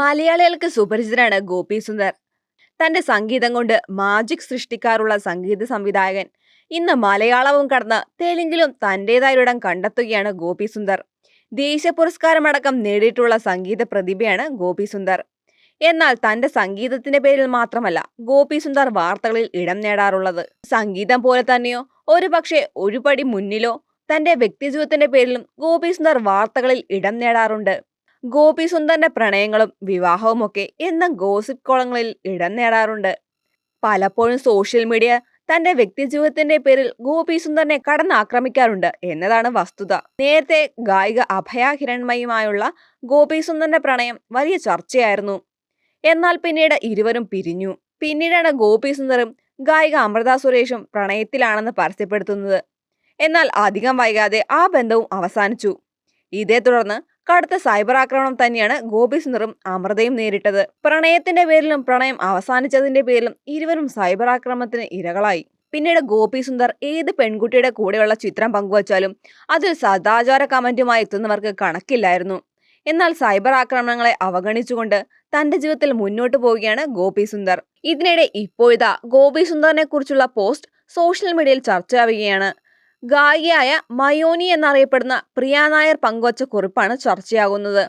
മലയാളികൾക്ക് സുപരിചിതനാണ് ഗോപി സുന്ദർ. തന്റെ സംഗീതം കൊണ്ട് മാജിക് സൃഷ്ടിക്കാറുള്ള സംഗീത സംവിധായകൻ. ഇന്ന് മലയാളവും കടന്ന് തെലുങ്കിലും തന്റേതായ ഇടം കണ്ടെത്തുകയാണ് ഗോപി സുന്ദർ. ദേശീയ പുരസ്കാരമടക്കം നേടിയിട്ടുള്ള സംഗീത പ്രതിഭയാണ് ഗോപി സുന്ദർ. എന്നാൽ തന്റെ സംഗീതത്തിന്റെ പേരിൽ മാത്രമല്ല ഗോപി സുന്ദർ വാർത്തകളിൽ ഇടം നേടാറുള്ളത്. സംഗീതം പോലെ തന്നെയോ ഒരു പക്ഷേ ഒരു പടി മുന്നിലോ തന്റെ വ്യക്തിജീവിതത്തിന്റെ പേരിലും ഗോപി സുന്ദർ വാർത്തകളിൽ ഇടം നേടാറുണ്ട്. ഗോപി പ്രണയങ്ങളും വിവാഹവും ഒക്കെ എന്ന ഗോസിപ്പ് കോളങ്ങളിൽ ഇടം നേടാറുണ്ട്. പലപ്പോഴും സോഷ്യൽ മീഡിയ തന്റെ വ്യക്തിജീവിതത്തിന്റെ പേരിൽ ഗോപി സുന്ദറിനെ കടന്നാക്രമിക്കാറുണ്ട് എന്നതാണ് വസ്തുത. നേരത്തെ ഗായിക അഭയ ഹിരൺമയുമായുള്ള ഗോപി സുന്ദറിന്റെ പ്രണയം വലിയ ചർച്ചയായിരുന്നു. എന്നാൽ പിന്നീട് ഇരുവരും പിരിഞ്ഞു. പിന്നീടാണ് ഗോപി സുന്ദറും ഗായിക അമൃത സുരേഷും പ്രണയത്തിലാണെന്ന് പരസ്യപ്പെടുത്തുന്നത്. എന്നാൽ അധികം വൈകാതെ ആ ബന്ധവും അവസാനിച്ചു. ഇതേ തുടർന്ന് കടുത്ത സൈബർ ആക്രമണം തന്നെയാണ് ഗോപി സുന്ദറും അമൃതയും നേരിട്ടത്. പ്രണയത്തിന്റെ പേരിലും പ്രണയം അവസാനിച്ചതിന്റെ പേരിലും ഇരുവരും സൈബർ ആക്രമണത്തിന് ഇരകളായി. പിന്നീട് ഗോപി സുന്ദർ ഏത് പെൺകുട്ടിയുടെ കൂടെയുള്ള ചിത്രം പങ്കുവച്ചാലും അതിൽ സദാചാര കമന്റുമായി എത്തുന്നവർക്ക് കണക്കില്ലായിരുന്നു. എന്നാൽ സൈബർ ആക്രമണങ്ങളെ അവഗണിച്ചുകൊണ്ട് തന്റെ ജീവിതത്തിൽ മുന്നോട്ട് പോവുകയാണ് ഗോപി സുന്ദർ. ഇതിനിടെ ഇപ്പോഴിതാ ഗോപി സുന്ദറിനെ കുറിച്ചുള്ള പോസ്റ്റ് സോഷ്യൽ മീഡിയയിൽ ചർച്ചയാവുകയാണ് ഗായികയായ മയോനി എന്നറിയപ്പെടുന്ന പ്രിയ നായർ പങ്കുവച്ച കുറിപ്പാണ് ചർച്ചയാകുന്നത്.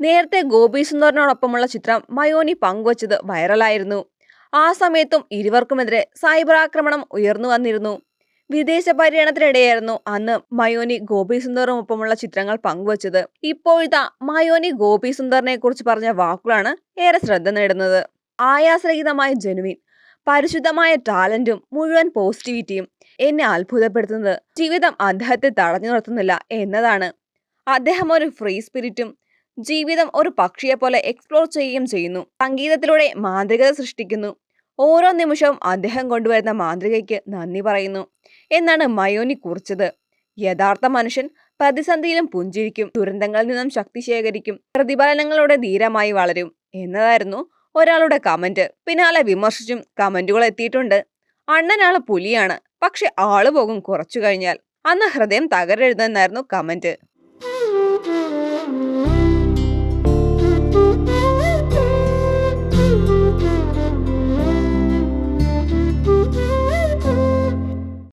നേരത്തെ ഗോപി സുന്ദറിനോടൊപ്പമുള്ള ചിത്രം മയോനി പങ്കുവച്ചത് വൈറലായിരുന്നു. ആ സമയത്തും ഇരുവർക്കുമെതിരെ സൈബർ ആക്രമണം ഉയർന്നു വന്നിരുന്നു. വിദേശ പര്യടനത്തിനിടെയായിരുന്നു അന്ന് മയോനി ഗോപി സുന്ദറിനൊപ്പമുള്ള ചിത്രങ്ങൾ പങ്കുവച്ചത്. ഇപ്പോഴത്തെ മയോനി ഗോപി സുന്ദറിനെ കുറിച്ച് പറഞ്ഞ വാക്കുകളാണ് ഏറെ ശ്രദ്ധ നേടുന്നത്. ആയാസരഹിതമായ ജനുവിൻ പരിശുദ്ധമായ ടാലന്റും മുഴുവൻ പോസിറ്റിവിറ്റിയും എന്നെ അത്ഭുതപ്പെടുത്തുന്നത്. ജീവിതം അദ്ദേഹത്തെ തടഞ്ഞു നിർത്തുന്നില്ല എന്നതാണ്. അദ്ദേഹം ഒരു ഫ്രീ സ്പിരിറ്റും ജീവിതം ഒരു പക്ഷിയെ പോലെ എക്സ്പ്ലോർ ചെയ്യുകയും ചെയ്യുന്നു. സംഗീതത്തിലൂടെ മാന്ത്രികത സൃഷ്ടിക്കുന്നു. ഓരോ നിമിഷവും അദ്ദേഹം കൊണ്ടുവരുന്ന മാന്ത്രികയ്ക്ക് നന്ദി പറയുന്നു എന്നാണ് മയോനി കുറിച്ചത്. യഥാർത്ഥ മനുഷ്യൻ പ്രതിസന്ധിയിലും പുഞ്ചിരിക്കും ദുരന്തങ്ങളിൽ നിന്നും ശക്തി ശേഖരിക്കും പ്രതിഫലനങ്ങളുടെ ധീരമായി വളരും എന്നതായിരുന്നു ഒരാളുടെ കമന്റ് പിന്നാലെ വിമർശിച്ചും കമന്റുകൾ എത്തിയിട്ടുണ്ട്. അണ്ണനാൾ പുലിയാണ്. പക്ഷെ ആൾ പോകും കുറച്ചു കഴിഞ്ഞാൽ. അന്ന് ഹൃദയം തകരരുതെന്നായിരുന്നു കമന്റ്